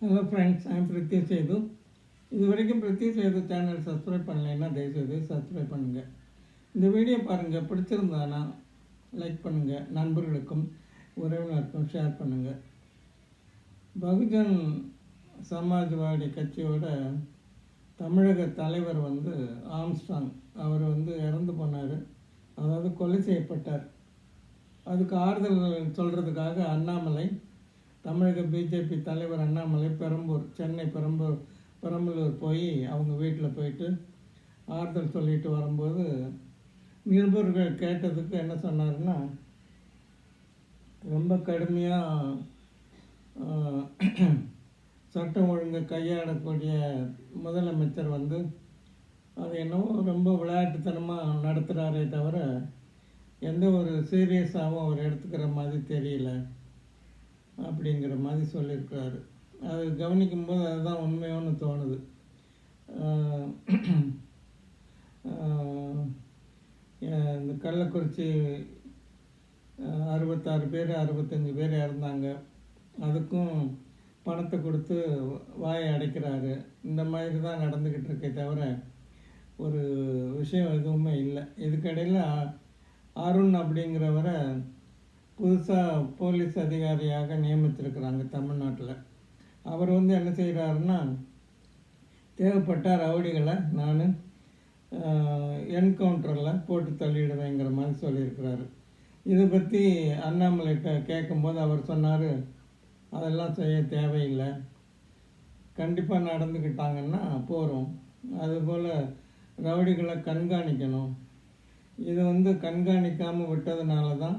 Hello friends I'm பிரத்யே சேது இது வரைக்கும் பிரித்யா சேது சேனல் சப்ஸ்கிரைப் பண்ணலைன்னா தயவுசெய்து சப்ஸ்கிரைப் பண்ணுங்கள் இந்த வீடியோ பாருங்கள் பிடிச்சிருந்தானா லைக் பண்ணுங்கள் நண்பர்களுக்கும் உறவினருக்கும் ஷேர் பண்ணுங்கள் பகுஜன் சமாஜ்வாடி கட்சியோட தமிழக தலைவர் வந்து ஆம்ஸ்டாங் அவர் வந்து இறந்து போனார். அதாவது கொலை செய்யப்பட்டார். அதுக்கு ஆறுதல் சொல்கிறதுக்காக அண்ணாமலை தமிழக பிஜேபி தலைவர் அண்ணாமலை பெரம்பூர் சென்னை பெரம்பூர் பெரம்பலூர் போய் அவங்க வீட்டில் போயிட்டு ஆறுதல் சொல்லிட்டு வரும்போது நிருபர்கள் கேட்டதுக்கு என்ன சொன்னாருன்னா ரொம்ப கடுமையாக சட்டம் ஒழுங்கை கையாடக்கூடிய முதலமைச்சர் வந்து அது என்னவோ ரொம்ப விளையாட்டுத்தனமாக நடத்துகிறாரே தவிர எந்த ஒரு சீரியஸாகவும் அவர் எடுத்துக்கிற மாதிரி தெரியல. அப்படிங்கிற மாதிரி சொல்லியிருக்கிறாரு. அது கவனிக்கும்போது அதுதான் உண்மையோன்னு தோணுது. இந்த கள்ளக்குறிச்சி அறுபத்தாறு பேர் அறுபத்தஞ்சி பேர் இறந்தாங்க. அதுக்கும் பணத்தை கொடுத்து வாயை அடைக்கிறாரு. இந்த மாதிரி தான் நடந்துக்கிட்டு இருக்கே தவிர ஒரு விஷயம் எதுவுமே இல்லை. இதுக்கடையில் அருண் அப்படிங்கிறவரை புதுசாக போலீஸ் அதிகாரியாக நியமித்திருக்கிறாங்க தமிழ்நாட்டில். அவர் வந்து என்ன செய்கிறாருன்னா தேவைப்பட்ட ரவுடிகளை நான் என்கவுண்டரில் போட்டு தள்ளிடுவேங்கிற மாதிரி சொல்லியிருக்கிறாரு. இதை பற்றி அண்ணாமலைகிட்ட கேட்கும்போது அவர் சொன்னார் அதெல்லாம் செய்ய தேவையில்லை. கண்டிப்பாக நடந்துக்கிட்டாங்கன்னா போகிறோம் அதுபோல் ரவுடிகளை கண்காணிக்கணும். இது வந்து கண்காணிக்காமல் விட்டதுனால தான்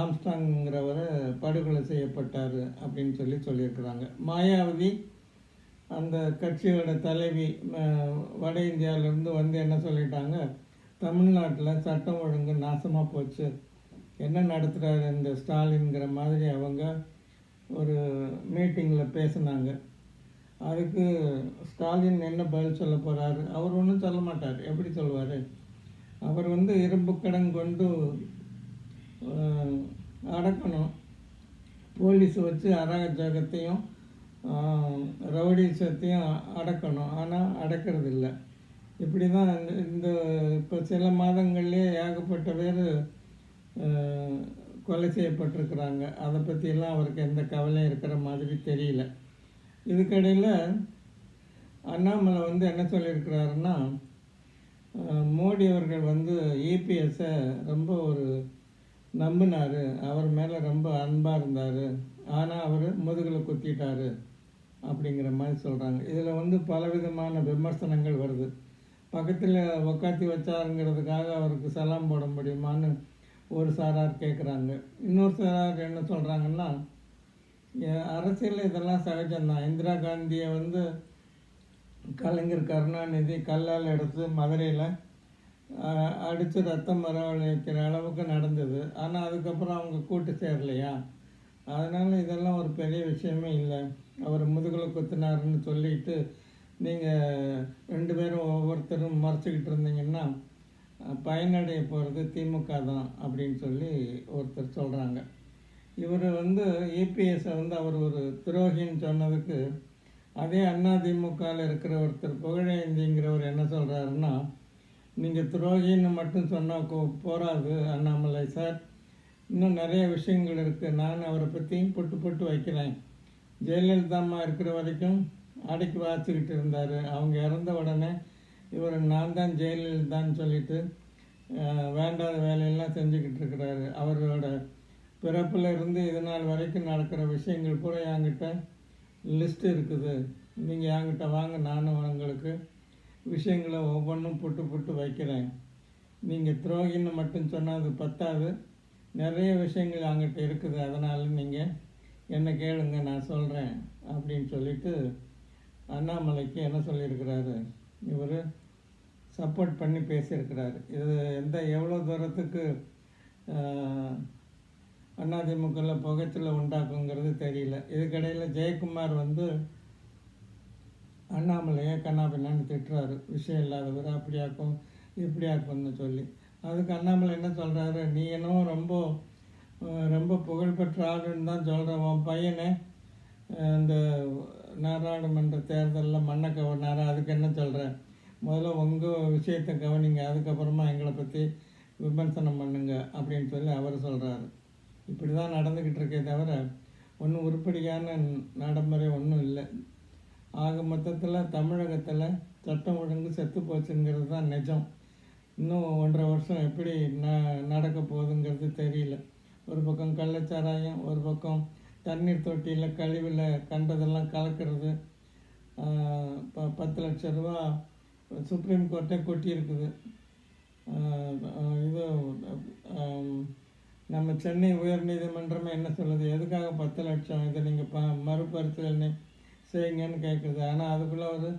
ஆம்ஸ்டாங்கிறவர் படுகொலை செய்யப்பட்டார் அப்படின்னு சொல்லி சொல்லியிருக்கிறாங்க. மாயாவதி அந்த கட்சியோட தலைவி வட இந்தியாவிலேருந்து வந்து என்ன சொல்லிட்டாங்க? தமிழ்நாட்டில் சட்டம் ஒழுங்கு நாசமாக போச்சு. என்ன நடத்துகிறாரு இந்த ஸ்டாலின்கிற மாதிரி அவங்க ஒரு மீட்டிங்கில் பேசினாங்க. அதுக்கு ஸ்டாலின் என்ன பதில் சொல்ல போகிறாரு அவர் ஒன்றும் சொல்ல மாட்டார். எப்படி சொல்லுவார் அவர் வந்து இரும்பு கடன் கொண்டு அடக்கணும். போலீஸ் வச்சு அராஜகத்தையும் ரவுடிசத்தையும் அடக்கணும். ஆனால் அடக்கிறது இல்லை இப்படி தான் இந்த- இப்போ சில மாதங்கள்லேயே ஏகப்பட்ட பேர் கொலை செய்யப்பட்டிருக்கிறாங்க. அதை பற்றியெல்லாம் அவருக்கு எந்த கவலையும் இருக்கிற மாதிரி தெரியல. இதுக்கடையில் அண்ணாமலை வந்து என்ன சொல்லியிருக்கிறாருன்னா மோடி அவர்கள் வந்து ஏபிஎஸ்ஸை ரொம்ப ஒரு நம்பினார். அவர் மேலே ரொம்ப அன்பாக இருந்தார். ஆனால் அவர் முதுகில் குத்திட்டார் அப்படிங்கிற மாதிரி சொல்கிறாங்க இதில் வந்து பலவிதமான விமர்சனங்கள் வருது. பக்கத்தில் உக்காத்தி வச்சாருங்கிறதுக்காக அவருக்கு சலாம் போட முடியுமான்னு ஒரு சாரார் கேட்குறாங்க இன்னொரு சாரார் என்ன சொல்கிறாங்கன்னா அரசியல் இதெல்லாம் சகஜம்தான் இந்திரா காந்தியை வந்து கலைஞர் கருணாநிதி கல்லால் எடுத்து மதுரையில் அடித்து ரத்தம் வரவழைக்கிற அளவுக்கு நடந்தது. ஆனால் அதுக்கப்புறம் அவங்க கூட்டு சேரலையா? அதனால் இதெல்லாம் ஒரு பெரிய விஷயமே இல்லை. அவர் முதுகில் குத்தினாருன்னு சொல்லிட்டு நீங்கள் ரெண்டு பேரும் ஒவ்வொருத்தரும் மறைச்சிக்கிட்டு இருந்தீங்கன்னா பயனடைய போகிறது திமுக தான் அப்படின்னு சொல்லி ஒருத்தர் சொல்கிறாங்க இவர் வந்து ஏபிஎஸை வந்து அவர் ஒரு துரோகின்னு சொன்னதுக்கு அதே அதிமுகவில் இருக்கிற ஒருத்தர் புகழேந்திங்கிறவர் என்ன சொல்கிறாருன்னா நீங்கள் துரோகின்னு மட்டும் சொன்னால் போராது அண்ணாமலை சார். இன்னும் நிறைய விஷயங்கள் இருக்குது நான் அவரை பற்றியும் பொட்டு பொட்டு வைக்கிறேன். ஜெயலலிதா அம்மா இருக்கிற வரைக்கும் அடைக்கி வாச்சிக்கிட்டு இருந்தார். அவங்க இறந்த உடனே இவர் நான் தான் ஜெயலலிதான்னு சொல்லிட்டு வேண்டாத வேலையெல்லாம் செஞ்சுக்கிட்டு இருக்கிறாரு. அவரோட பிறப்பில் இருந்து இது நாள் வரைக்கும் நடக்கிற விஷயங்கள் பூரா என்கிட்ட லிஸ்ட் இருக்குது. நீங்கள் என்கிட்ட வாங்க நானும் உங்களுக்கு விஷயங்களை ஒவ்வொன்றும் புட்டு புட்டு வைக்கிறேன் நீங்கள் துரோகின்னு மட்டும் சொன்னால் அது பத்தாது. நிறைய விஷயங்கள் அங்கிட்ட இருக்குது அதனால் நீங்கள் என்ன கேளுங்க நான் சொல்கிறேன் அப்படின்னு சொல்லிட்டு அண்ணாமலைக்கு என்ன சொல்லியிருக்கிறாரு? இவர் சப்போர்ட் பண்ணி பேசியிருக்கிறாரு. இது எந்த எவ்வளோ தூரத்துக்கு அதிமுகவில் புகைச்சலை உண்டாக்குங்கிறது தெரியல. இதுக்கிடையில் ஜெயக்குமார் வந்து அண்ணாமலையை கண்ணாபின்னான்னு திட்டுறாரு. விஷயம் இல்லாதவர் அப்படியாக்கும் இப்படியாக்கும்னு சொல்லி. அதுக்கு அண்ணாமலை என்ன சொல்கிறாரு நீ என்னவோ ரொம்ப ரொம்ப புகழ்பெற்ற ஆளுன்னு தான் சொல்கிறேன் உன் பையனை இந்த நாடாளுமன்ற தேர்தலில் மண்ணை கவனாரு. அதுக்கு என்ன சொல்கிற முதல்ல உங்கள் விஷயத்தை கவனிங்க. அதுக்கப்புறமா எங்களை பற்றி விமர்சனம் பண்ணுங்க அப்படின்னு சொல்லி அவர் சொல்கிறாரு இப்படி தான் நடந்துக்கிட்டு இருக்கே தவிர ஒன்றும் உருப்படியான நடைமுறை ஒன்றும் இல்லை. ஆக மொத்தத்தில் தமிழகத்தில் சட்டம் ஒழுங்கு செத்து போச்சுங்கிறது தான் நிஜம். இன்னும் ஒன்றரை வருஷம் எப்படி ந நடக்க போகுதுங்கிறது தெரியல. ஒரு பக்கம் கள்ளச்சாராயம் ஒரு பக்கம் தண்ணீர் தொட்டியில் கழிவில் கண்டதெல்லாம் கலக்கிறது. ப பத்து லட்ச ரூபா சுப்ரீம் கோர்ட்டே கொட்டியிருக்குது. இது நம்ம சென்னை உயர்நீதிமன்றமே என்ன சொல்லுது? எதுக்காக பத்து லட்சம்? இதை நீங்கள் ப மறுபரிசீலனை செய்யுங்கன்னு கேட்குது ஆனால் அதுக்குள்ளே ஒரு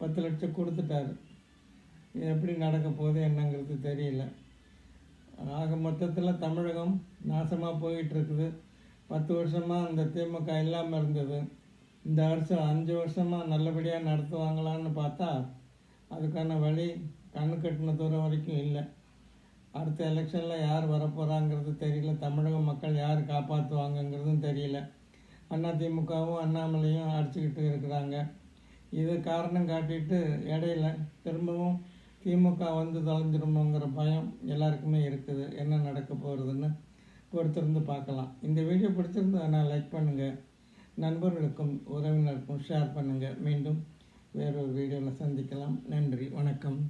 பத்து லட்சம் கொடுத்துட்டாரு. இது எப்படி நடக்க போகுது என்னங்கிறது தெரியல. ஆக மொத்தத்தில் தமிழகம் நாசமாக போயிட்டுருக்குது. பத்து வருஷமாக அந்த திமுக இல்லாமல் இருந்தது. இந்த வருஷம் அஞ்சு வருஷமாக நல்லபடியாக நடத்துவாங்களான்னு பார்த்தா அதுக்கான வழி கண்ணு கட்டின தூரம் வரைக்கும் இல்லை. அடுத்த எலெக்ஷனில் யார் வரப்போகிறாங்கிறது தெரியல. தமிழக மக்கள் யார் காப்பாற்றுவாங்கங்கிறதும் தெரியல. அண்ணா திமுகவும் அண்ணாமலையும் அடிச்சுக்கிட்டு இருக்கிறாங்க. இது காரணம் காட்டிட்டு இடையில திரும்பவும் திமுக வந்து தொலைஞ்சிருமோங்கிற பயம் எல்லாருக்குமே இருக்குது. என்ன நடக்க போகிறதுன்னு பொறுத்திருந்து பார்க்கலாம். இந்த வீடியோ பிடிச்சிருந்தா லைக் பண்ணுங்கள் நண்பர்களுக்கும் உறவினருக்கும் ஷேர் பண்ணுங்கள் மீண்டும் வேறொரு வீடியோவில் சந்திக்கலாம். நன்றி. வணக்கம்.